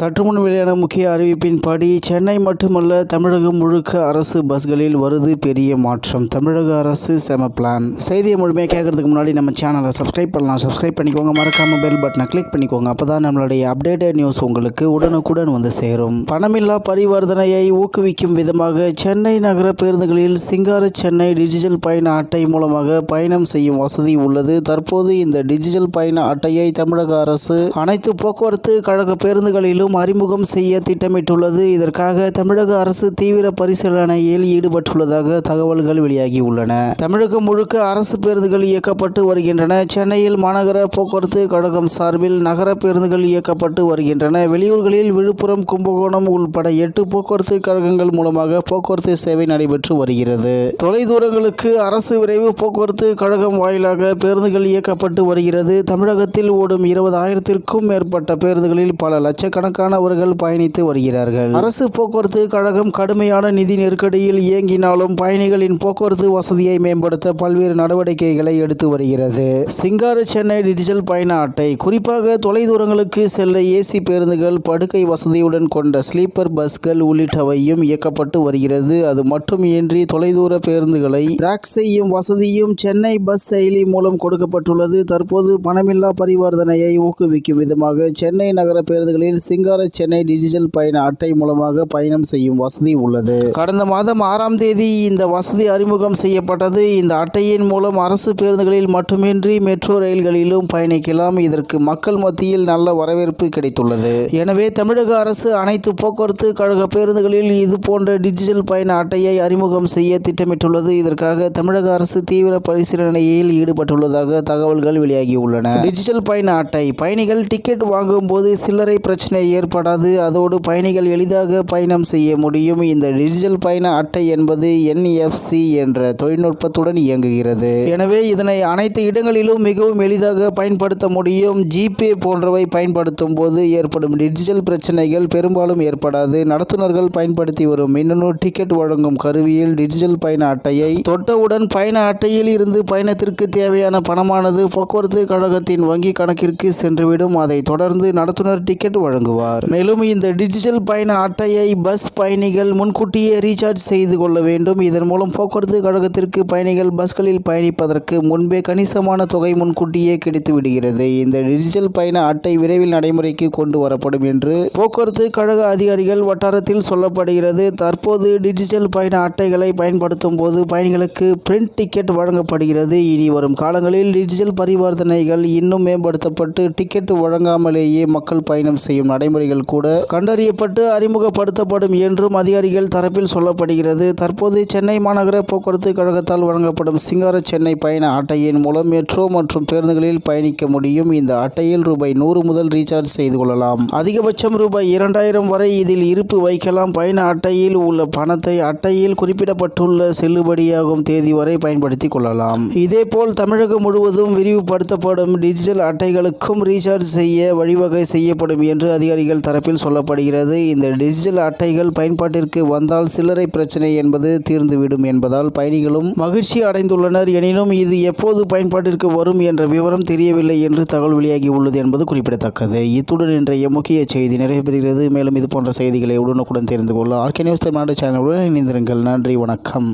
சற்று முன் வெளியான முக்கிய அறிவிப்பின்படி சென்னை மட்டுமல்ல தமிழகம் முழுக்க அரசு பஸ்களில் வருது பெரிய மாற்றம். தமிழக அரசு செம பிளான் செய்தியை முழுமையாக கேட்கறதுக்கு முன்னாடி நம்ம சேனலை சப்ஸ்கிரைப் பண்ணலாம். சப்ஸ்கிரைப் பண்ணிக்கோங்க. மறக்காம பெல் பட்டனை கிளிக் பண்ணிக்கோங்க. அப்பதான் நம்மளுடைய அப்டேட்டட் நியூஸ் உங்களுக்கு உடனுக்குடன் வந்து சேரும். பணமில்லா பரிவர்த்தனையை ஊக்குவிக்கும் விதமாக சென்னை நகர பேருந்துகளில் சிங்கார சென்னை டிஜிட்டல் பயண அட்டை மூலமாக பயணம் செய்யும் வசதி உள்ளது. தற்போது இந்த டிஜிட்டல் பயண அட்டையை தமிழக அரசு அனைத்து போக்குவரத்து கழக பேருந்துகளிலும் அறிமுகம் செய்ய திட்டமிட்டுள்ளது. இதற்காக தமிழக அரசு தீவிர பரிசீலனையில் ஈடுபட்டுள்ளதாக தகவல்கள் வெளியாகியுள்ளன. தமிழகம் முழுக்க அரசு பேருந்துகள் இயக்கப்பட்டு வருகின்றன. சென்னையில் மாநகர போக்குவரத்து கழகம் சார்பில் நகர பேருந்துகள் இயக்கப்பட்டு வருகின்றன. வெளியூர்களில் விழுப்புரம் கும்பகோணம் உள்பட எட்டு போக்குவரத்து கழகங்கள் மூலமாக போக்குவரத்து சேவை நடைபெற்று வருகிறது. தொலைதூரங்களுக்கு அரசு விரைவு போக்குவரத்து கழகம் வாயிலாக பேருந்துகள் இயக்கப்பட்டு வருகிறது. தமிழகத்தில் ஓடும் இருபதாயிரத்திற்கும் மேற்பட்ட பேருந்துகளில் பல லட்சக்கணக்கான லட்சக்கணக்கானவர்கள் பயணித்து வருகிறார்கள். அரசு போக்குவரத்து கழகம் கடுமையான நிதி நெருக்கடியில் இயங்கினாலும் பயணிகளின் போக்குவரத்து வசதியை மேம்படுத்த பல்வேறு நடவடிக்கைகளை எடுத்து வருகிறது. சிங்கார சென்னை டிஜிட்டல் பயண அட்டை குறிப்பாக தொலைதூரங்களுக்கு செல்ல ஏசி பேருந்துகள் படுக்கை வசதியுடன் கொண்ட ஸ்லீப்பர் பஸ்கள் உள்ளிட்டவையும் இயக்கப்பட்டு வருகிறது. அது மட்டுமின்றி தொலைதூர பேருந்துகளை ட்ராக் செய்யும் வசதியும் சென்னை பஸ் செயலி மூலம் கொடுக்கப்பட்டுள்ளது. தற்போது பணமில்லா பரிவர்த்தனையை ஊக்குவிக்கும் விதமாக சென்னை நகர பேருந்துகளில் சிங்கார சென்னை டிஜிட்டல் பயண அட்டை மூலமாக பயணம் செய்யும் வசதி உள்ளது. கடந்த மாதம் ஆறாம் தேதி இந்த வசதி அறிமுகம் செய்யப்பட்டது. இந்த அட்டையின் மூலம் அரசு பேருந்துகளில் மட்டுமின்றி மெட்ரோ ரயில்களிலும் பயணிக்கலாம். இதற்கு மக்கள் மத்தியில் நல்ல வரவேற்பு கிடைத்துள்ளது. எனவே தமிழக அரசு அனைத்து போக்குவரத்து கழக பேருந்துகளில் இது போன்ற டிஜிட்டல் பயண அட்டையை அறிமுகம் செய்ய திட்டமிட்டுள்ளது. இதற்காக தமிழக அரசு தீவிர பரிசீலனையில் ஈடுபட்டுள்ளதாக தகவல்கள் வெளியாகியுள்ளன. டிஜிட்டல் பயண அட்டை பயணிகள் டிக்கெட் வாங்கும் போது சில்லறை பிரச்சனை ஏற்படாது. அதோடு பயணிகள் எளிதாக பயணம் செய்ய முடியும். இந்த டிஜிட்டல் பயண அட்டை என்பது என்எஃப்சி என்ற தொழில்நுட்பத்துடன் இயங்குகிறது. எனவே இதனை அனைத்து இடங்களிலும் மிகவும் எளிதாக பயன்படுத்த முடியும். ஜிபே போன்றவை பயன்படுத்தும் போது ஏற்படும் டிஜிட்டல் பிரச்சனைகள் பெரும்பாலும் ஏற்படாது. நடத்துனர்கள் பயன்படுத்தி வரும் மின்னணு டிக்கெட் வழங்கும் கருவியில் டிஜிட்டல் பயண அட்டையை தொட்டவுடன் பயண அட்டையில் இருந்து பயணத்திற்கு தேவையான பணமானது போக்குவரத்து கழகத்தின் வங்கி கணக்கிற்கு சென்றுவிடும். அதை தொடர்ந்து நடத்துனர் டிக்கெட் வழங்குவார். மேலும் இந்த டிஜிட்டல் பயண அட்டையை பஸ் பயணிகள் முன்கூட்டியே ரீசார்ஜ் செய்து கொள்ள வேண்டும். இதன் மூலம் போக்குவரத்து கழகத்திற்கு பயணிகள் பஸ்களில் பயணிப்பதற்கு முன்பே கணிசமான தொகை முன்கூட்டியே கிடைத்து விடுகிறது இந்த டிஜிட்டல் பயண அட்டை விரைவில் நடைமுறைக்கு கொண்டு வரப்படும் என்று போக்குவரத்து கழக அதிகாரிகள் வட்டாரத்தில் சொல்லப்படுகிறது. தற்போது டிஜிட்டல் பயண அட்டைகளை பயன்படுத்தும் போது பயணிகளுக்கு பிரிண்ட் டிக்கெட் வழங்கப்படுகிறது. இனி வரும் காலங்களில் டிஜிட்டல் பரிவர்த்தனைகள் இன்னும் மேம்படுத்தப்பட்டு டிக்கெட் வழங்காமலேயே மக்கள் பயணம் செய்யும் நடைமுறைகள் கூட கண்டறியப்பட்டு அறிமுகப்படுத்தப்படும் என்றும் அதிகாரிகள் தரப்பில் சொல்லப்படுகிறது. தற்போது சென்னை மாநகர போக்குவரத்து கழகத்தால் வழங்கப்படும் சிங்கார சென்னை பயண அட்டையின் மூலம் மெட்ரோ மற்றும் பேருந்துகளில் பயணிக்க முடியும். இந்த அட்டையில் ரூபாய் நூறு முதல் ரீசார்ஜ் செய்து கொள்ளலாம். அதிகபட்சம் ரூபாய் இரண்டாயிரம் வரை இதில் இருப்பு வைக்கலாம். பயண அட்டையில் உள்ள பணத்தை அட்டையில் குறிப்பிடப்பட்டுள்ள செல்லுபடியாகும் தேதி வரை பயன்படுத்திக் கொள்ளலாம். இதேபோல் தமிழகம் முழுவதும் விரிவுபடுத்தப்படும் டிஜிட்டல் அட்டைகளுக்கும் ரீசார்ஜ் செய்ய வழிவகை செய்யப்படும் என்று அதிகாரிகள் தரப்பில் சொல்லப்படுகிறது இந்த டிஜிட்டல் அட்டைகள் பயன்பாட்டிற்கு வந்தால் சில்லறை பிரச்சனை என்பது தீர்ந்துவிடும் என்பதால் பயணிகளும் மகிழ்ச்சி அடைந்துள்ளனர். எனினும் இது எப்போது பயன்பாட்டிற்கு வரும் என்ற விவரம் தெரியவில்லை என்று தகவல் வெளியாகி உள்ளது என்பது குறிப்பிடத்தக்கது. இத்துடன் இன்றைய முக்கிய செய்தி நிறைவு பெறுகிறது. மேலும் இது போன்ற செய்திகளை உடனுக்குடன் தெரிந்து கொள்ள ஆர்கே நியூஸ் தமிழ்நாடு சேனலுடன் இணைந்திருங்கள். நன்றி வணக்கம்.